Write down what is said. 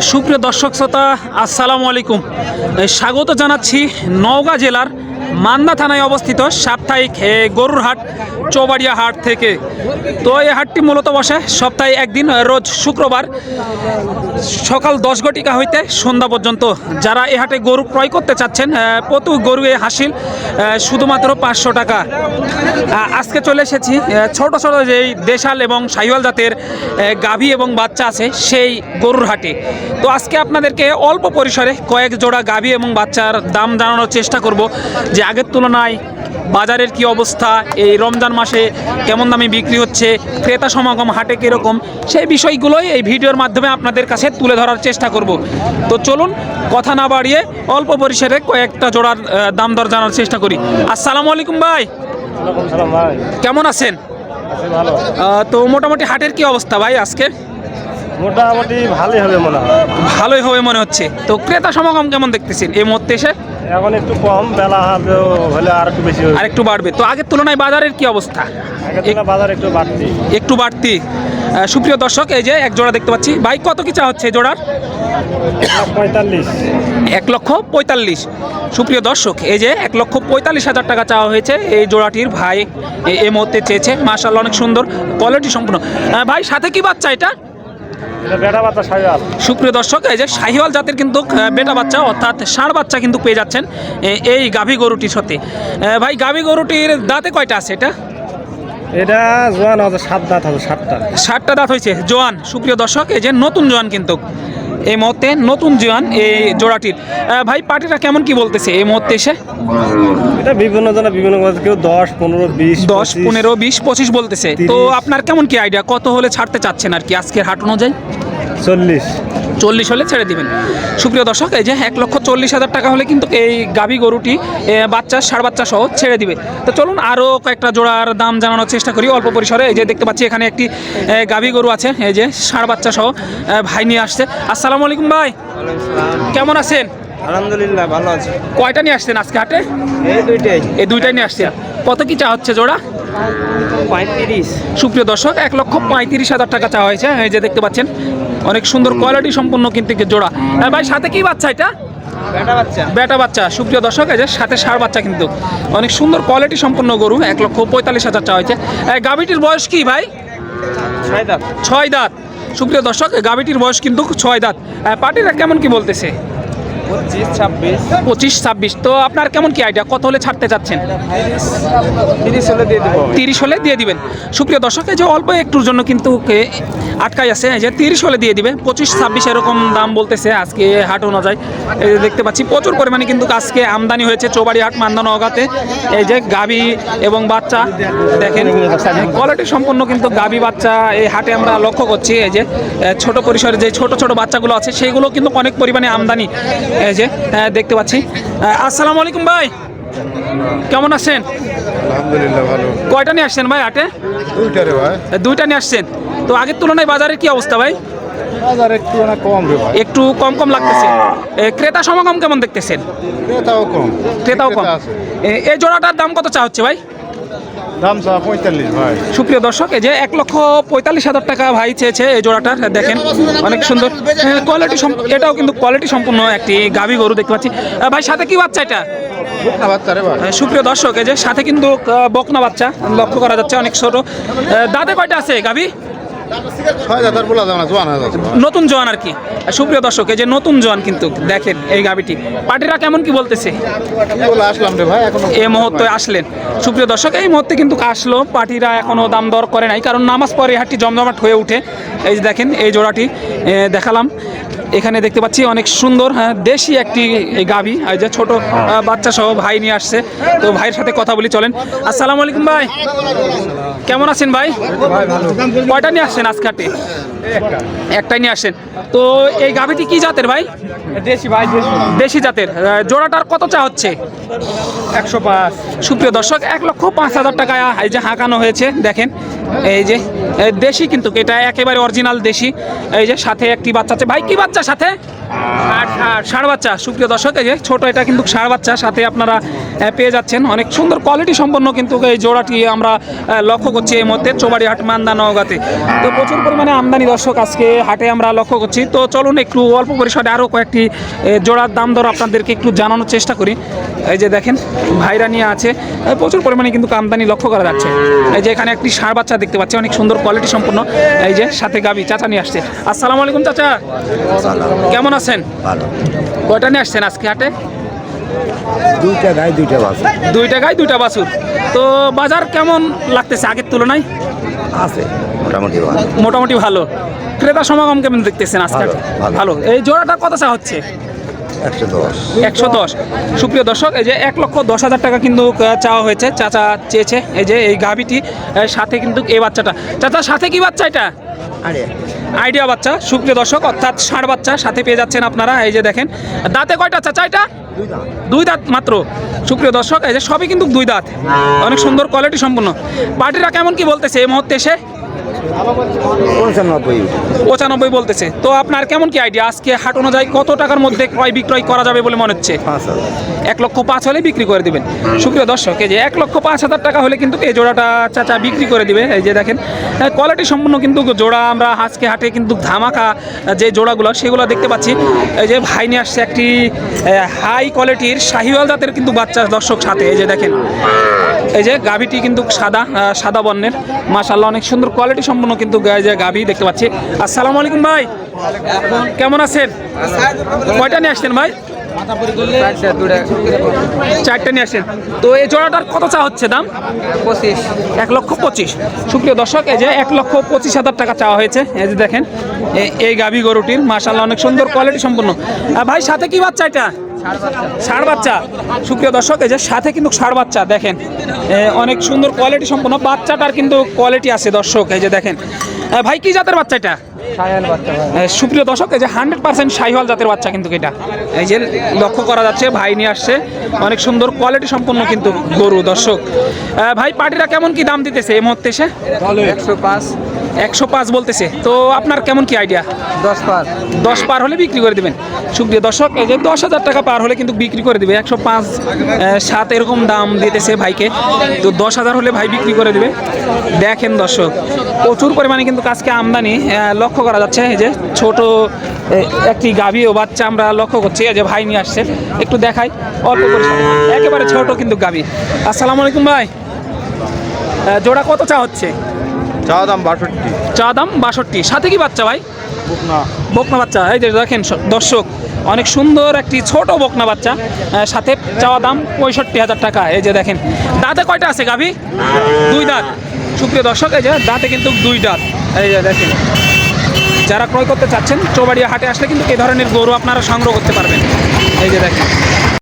সুপ্রিয় দর্শক শ্রোতা আসসালামু আলাইকুম। স্বাগত জানাচ্ছি নওগাঁ জেলার মান্দা থানায় অবস্থিত সাপ্তাহিক এ, গরুর হাট চৌবাড়িয়া হাট থেকে। তো এই হাটটি মূলত বসে সপ্তাহে একদিন রোজ শুক্রবার সকাল দশ ঘটিকা হইতে সন্ধ্যা পর্যন্ত। যারা এই হাটে গরু ক্রয় করতে চাচ্ছেন প্রতি গরু এ হাসিল শুধুমাত্র পাঁচশো টাকা। আজকে চলে এসেছি ছোট ছোট যেই দেশাল এবং সাইওয়াল জাতের গাভী এবং বাচ্চা আছে সেই গরুর হাটে। তো আজকে আপনাদেরকে অল্প পরিসরে কয়েক জোড়া গাভী এবং বাচ্চার দাম জানানোর চেষ্টা করব যে আগের তুলনায় বাজারের কি অবস্থা এই রমজান মাসে কেমন দামে বিক্রি হচ্ছে ক্রেতা সমাগম হাটে কীরকম সেই বিষয়গুলোই এই ভিডিওর মাধ্যমে আপনাদের কাছে তুলে ধরার চেষ্টা করব। তো চলুন কথা না বাড়িয়ে অল্প পরিসরে কয়েকটা জোড়ার দাম দর জানার চেষ্টা করি। আসসালামু আলাইকুম ভাই। কেমন আছেন? তো মোটামুটি হাটের কি অবস্থা ভাই আজকে? মোটামুটি ভালোই হবে মনে হয়। ভালোই হবে মনে হচ্ছে। তো ক্রেতা সমাগম কেমন দেখতেছেন এই মুহূর্তে এসে? এখন একটু কম বেলা হলে আর একটু বেশি আর একটু বাড়বে। তো আগের তুলনায় বাজারের কি অবস্থা? বাজার একটু বাড়তি। একটু বাড়তি। সুপ্রিয় দর্শক এই যে এক জোড়া দেখতে পাচ্ছি। ভাই কত কি চা হচ্ছে জোড়ার? পঁয়তাল্লিশ। এক লক্ষ পঁয়তাল্লিশ। সুপ্রিয় দর্শক এই যে এক লক্ষ পঁয়তাল্লিশ হাজার টাকা চাওয়া হয়েছে এই জোড়াটির। ভাই এ- এই মুহূর্তে চেয়েছে। মার্শাল অনেক সুন্দর। কোয়ালিটি সম্পূর্ণ। ভাই সাথে কি বাচ্চা এটা? সুপ্রিয় দর্শক, এই যে শাহিওয়াল জাতের কিন্তু বেটা বাচ্চা, অর্থাৎ ষাঁড় বাচ্চা কিন্তু পেয়ে যাচ্ছেন এই গাভী গরুটির সাথে। ভাই, গাভী গরুটির দাঁতে কয়টা আছে এটা? এটা জোয়ান আছে সাত দাঁত হবে সাতটা। ষাটটা দাঁত হয়েছে। জোয়ান সুপ্রিয় দর্শক এই যে নতুন জোয়ান কিন্তু এই মুহূর্তে নতুন জোয়ান এই জোড়াটির। ভাই পার্টিটা কেমন কি বলতেছে এই মুহূর্তে এসে? এটা বিভিন্ন জনের বিভিন্ন কেউ দশ পনেরো বিশ দশ পনেরো বিশ পঁচিশ বলতেছে। তো আপনার কেমন কি আইডিয়া কত হলে ছাড়তে চাচ্ছেন আর কি আজকের হাট অনুযায়ী? চল্লিশ। চল্লিশ হলে ছেড়ে দিবেন। সুপ্রিয় দর্শক এই যে এক লক্ষ চল্লিশ হাজার টাকা হলে কিন্তু এই গাভী গরুটি বাচ্চা ষাড় বাচ্চা সহ ছেড়ে দিবে। তো চলুন আরও কয়েকটা জোড়ার দাম জানানোর চেষ্টা করি। অল্প পরিসরে এই যে দেখতে পাচ্ছি এখানে একটি গাভী গরু আছে এই যে ষাড় বাচ্চা সহ ভাই নিয়ে আসছে। আসসালামু আলাইকুম ভাই। কেমন আছেন? আলহামদুলিল্লাহ ভালো আছে। কয়টা নিয়ে আসছেন আজকে হাটে? এই দুইটাই। এই দুইটাই নিয়ে আসছেন। কত কি চা হচ্ছে জোড়া? পঁয়ত্রিশ। সুপ্রিয় দর্শক এক লক্ষ পঁয়ত্রিশ হাজার টাকা চাওয়া হয়েছে। এই যে দেখতে পাচ্ছেন অনেক সুন্দর কোয়ালিটি সম্পূর্ণ কিন্তু জোড়া। হ্যাঁ ভাই সাথে কি বাচ্চা এটা? বেটা বাচ্চা। সুপ্রিয় দর্শক এই যে সাথে ষাঁড় বাচ্চা কিন্তু। অনেক সুন্দর কোয়ালিটি সম্পন্ন গরু এক লক্ষ পঁয়তাল্লিশ হাজার চাওয়া হয়েছে। এই গাভীটির বয়স কি ভাই? ছয় দাঁত। ছয় দাঁত। সুপ্রিয় দর্শক গাভীটির বয়স কিন্তু ছয় দাঁত। পার্টিরা কেমন কি বলতেছে? পঁচিশ ছাব্বিশ। পঁচিশ ছাব্বিশ। তো আপনার কেমন কি আইডিয়া কত হলে ছাড়তে চাচ্ছেন? তিরিশ হলে দিয়ে দেবো তিরিশ হলে দিয়ে দিবেন। সুপ্রিয় দর্শক যে অল্প একটুর জন্য কিন্তু আটকাই আছে। যে তিরিশ হলে দিয়ে দিবে। পঁচিশ ছাব্বিশ এরকম দাম বলতেছে আজকে হাট অনুযায়ী দেখতে পাচ্ছি প্রচুর পরিমাণে কিন্তু আজকে আমদানি হয়েছে চৌবাড়ি হাট মান্দা নগাতে এই যে গাবি এবং বাচ্চা দেখেন কোয়ালিটি সম্পন্ন কিন্তু গাবি বাচ্চা এই হাটে আমরা লক্ষ্য করছি। এই যে ছোট পরিসরে যে ছোট ছোট বাচ্চাগুলো আছে সেইগুলো কিন্তু অনেক পরিমাণে আমদানি। এই যে দেখতে পাচ্ছি। আসসালামু আলাইকুম ভাই। কেমন আছেন? আলহামদুলিল্লাহ ভালো। কয়টা নিয়ে আসছেন ভাই হাটে? দুইটারে ভাই। এ, দুইটা নিয়ে আসছেন। তো আগের তুলনায় বাজারের কি অবস্থা ভাই? বাজার একটু না কম রে ভাই। একটু কম কম লাগতেছে। এ, ক্রেতা সমাগম কেমন দেখতেছেন? ক্রেতাও কম। ক্রেতাও কম। এই জোড়াটার দাম কত চা হচ্ছে ভাই? দাম চা পঁয়তাল্লিশ ভাই। সুপ্রিয় দর্শক এই যে এক লক্ষ পঁয়তাল্লিশ হাজার টাকা ভাই চেয়েছে এই জোড়াটার দেখেন অনেক সুন্দর। কোয়ালিটি এটাও কিন্তু কোয়ালিটি সম্পূর্ণ একটি গাভী গরু দেখতে পাচ্ছি। ভাই সাথে কি বাচ্চা এটা? না বাচ্চা রে ভাই। আহ, সুপ্রিয় দর্শক এই যে সাথে কিন্তু বকনা বাচ্চা লক্ষ্য করা যাচ্ছে অনেক ছোট। দাঁতে কয়টা আছে গাভী? নতুন জোয়ান আর কি। সুপ্রিয় দর্শক এই যে নতুন জোয়ান কিন্তু দেখেন এই গাবিটি পার্টিরা কেমন কি বলতেছে? বলে আসলাম রে ভাই এখন এই মুহূর্তে আসলেন। সুপ্রিয় দর্শক এই মুহূর্তে কিন্তু আসলো। পার্টিরা এখনও দাম দর করে নাই কারণ নামাজ পরে হাটটি জমজমাট হয়ে উঠে। এই যে দেখেন এই জোড়াটি দেখালাম। এখানে দেখতে পাচ্ছি অনেক সুন্দর হ্যাঁ, দেশি একটি এই গাবি এই যে ছোট বাচ্চা সহ ভাই নিয়ে আসছে। তো ভাইয়ের সাথে কথা বলি চলেন। আসসালামু আলাইকুম ভাই। কেমন আছেন ভাই? কয়টা নিয়ে আসছেন আজ কাটে একটাই নিয়ে আসেন তো এই গাভিটি কি জাতের ভাই? দেশি ভাই দেশি জাতের। আহ, জোড়াটার কত চা হচ্ছে? একশো পাঁচ। সুপ্রিয় দর্শক, এক লক্ষ পাঁচ হাজার টাকা এই যে হাঁকানো হয়েছে, দেখেন, এই যে দেশি কিন্তু এটা একেবারে অরিজিনাল দেশি। এই যে সাথে একটি বাচ্চা আছে। ভাই, কি বাচ্চা সাথে? ষাঁড় বাচ্চা সুপ্রিয় দর্শক এই যে ছোট এটা কিন্তু ষাঁড় বাচ্চা সাথে আপনারা পেয়ে যাচ্ছেন। অনেক সুন্দর কোয়ালিটি সম্পন্ন কিন্তু এই জোড়াটি আমরা লক্ষ্য করছি এই মধ্যে চোবাড়ি হাট মান্দা নওগাঁতে। তো প্রচুর পরিমাণে আমদানি দর্শক আজকে হাটে আমরা লক্ষ্য করছি। তো চলুন একটু অল্প পরিসরে আরও কয়েকটি জোড়ার দাম দর আপনাদেরকে একটু জানানোর চেষ্টা করি। এই যে দেখেন ভাইরা নিয়ে আছে। প্রচুর পরিমাণে কিন্তু আমদানি লক্ষ্য করা যাচ্ছে। এই যে এখানে একটি ষাঁড় বাচ্চা দেখতে পাচ্ছি অনেক সুন্দর কোয়ালিটি সম্পন্ন। এই যে সাথে গাবি চাচা নিয়ে আসছে। আসসালামু আলাইকুম চাচা। কেমন আছেন? ভালো। কয়টা নিয়ে আসছেন আজকে হাটে? দুইটা গায়ে দুইটা বাস দুইটা গাই দুইটা বাছুর। তো বাজার কেমন লাগতেছে আগের তুলনায়? আছে মোটামুটি ভালো। মোটামুটি ভালো। ক্রেতা সমাগম কেমন দেখতেছেন আজকে ভালো, এই জোড়াটা কত চা হচ্ছে? একশো দশ। একশো দশ। সুপ্রিয় দর্শক এই যে এক লক্ষ দশ হাজার টাকা কিন্তু চাওয়া হয়েছে। চাচা চেয়েছে এই যে এই গাভিটি সাথে কিন্তু এই বাচ্চাটা। চাচা সাথে কি বাচ্চা এটা? আরে আইডিয়া বাচ্চা, সুপ্রিয় দর্শক, অর্থাৎ ষাঁড় বাচ্চা সাথে পেয়ে যাচ্ছেন আপনারা। এই যে দেখেন, দাঁতে কয়টা চাচা এটা দুই দাঁত। মাত্র। সুপ্রিয় দর্শক এই যে সবই কিন্তু দুই দাঁত। অনেক সুন্দর কোয়ালিটি সম্পন্ন পার্টিরা কেমন কি বলতেছে এই মুহূর্তে এসে? পঞ্চানব্বই পঁচানব্বই বলতেছে। তো আপনার কেমন কি আইডিয়া আজকে হাট অনুযায়ী কত টাকার মধ্যে ক্রয় বিক্রয় করা যাবে বলে মনে হচ্ছে? এক লক্ষ পাঁচ হলে বিক্রি করে দিবেন। সুপ্রিয় দর্শক এই যে এক লক্ষ পাঁচ হাজার টাকা হলে কিন্তু এই জোড়াটা চাচা বিক্রি করে দিবে। এই যে দেখেন কোয়ালিটি সম্পূর্ণ কিন্তু জোড়া আমরা আজকে হাটে কিন্তু ধামাকা যে জোড়াগুলো সেগুলো দেখতে পাচ্ছি। এই যে ভাই নিয়ে আসছে একটি হাই কোয়ালিটির শাহিওয়াল জাতের কিন্তু বাচ্চা দর্শক সাথে এই যে দেখেন। এই যে গাভীটি কিন্তু সাদা সাদা বর্ণের। মাশাল্লাহ অনেক সুন্দর কোয়ালিটি সম্পন্ন কিন্তু যে গাভি দেখতে পাচ্ছি। আসসালামু আলাইকুম ভাই। কেমন আছেন? কয়টা নিয়ে আসছেন ভাই? চারটে নিয়ে আসেন তো এই জোড়াটার কত চা হচ্ছে দাম? পঁচিশ। এক লক্ষ পঁচিশ। সুপ্রিয় দর্শক এই যে এক লক্ষ পঁচিশ হাজার টাকা চাওয়া হয়েছে। এই যে দেখেন এই- গাভি গরুটির মাশাল্লাহ অনেক সুন্দর কোয়ালিটি সম্পন্ন। ভাই সাথে কি বাচ্চা এটা? ষাড় বাচ্চা। সুপ্রিয় দর্শক এই যে সাথে কিন্তু ষাড় বাচ্চা দেখেন। অনেক সুন্দর কোয়ালিটি সম্পন্ন বাচ্চাটার কিন্তু কোয়ালিটি আছে দর্শক এই যে দেখেন। ভাই কি জাতের বাচ্চা এটা? সুপ্রিয় দর্শক এই যে হান্ড্রেড পার্সেন্ট সাইহল জাতের বাচ্চা কিন্তু এটা। এই যে লক্ষ্য করা যাচ্ছে ভাই নিয়ে আসছে। অনেক সুন্দর কোয়ালিটি সম্পন্ন কিন্তু গরু দর্শক। ভাই পার্টিরা কেমন কি দাম দিতেছে এই মুহূর্তে এসে? একশো পাঁচ। একশো পাঁচ বলতেছে। তো আপনার কেমন কি আইডিয়া দশ পাঁচ দশ পার হলে বিক্রি করে দেবেন। সুপ্রিয় দর্শক এই যে দশ হাজার টাকা পার হলে কিন্তু বিক্রি করে দেবে। একশো পাঁচ সাত এরকম দাম দিতেছে ভাইকে। তো দশ হাজার হলে ভাই বিক্রি করে দেবে। দেখেন দর্শক প্রচুর পরিমাণে কিন্তু কাজকে আমদানি লক্ষ্য করা যাচ্ছে। এই যে ছোট একটি গাভী ও বাচ্চা আমরা লক্ষ্য করছি। এই যে ভাই নিয়ে আসছে। একটু দেখাই। অল্প একেবারে ছোট কিন্তু গাভী। আসসালামু আলাইকুম ভাই। জোড়া কত চা হচ্ছে? চা দাম বাষট্টি। চা দাম বাষট্টি। সাথে কি বাচ্চা ভাই? বকনা। বাচ্চা। এই যে দেখেন দর্শক অনেক সুন্দর একটি ছোট বকনা বাচ্চা সাথে চাওয়া দাম পঁয়ষট্টি হাজার টাকা। এই যে দেখেন দাঁতে কয়টা আছে গাভী? দুই দাঁত। সুপ্রিয় দর্শক এই যে দাঁতে কিন্তু দুই দাঁত। এই যে দেখেন যারা ক্রয় করতে চাচ্ছেন চৌবাড়িয়া হাটে আসলে কিন্তু এই ধরনের গরু আপনারা সংগ্রহ করতে পারবেন।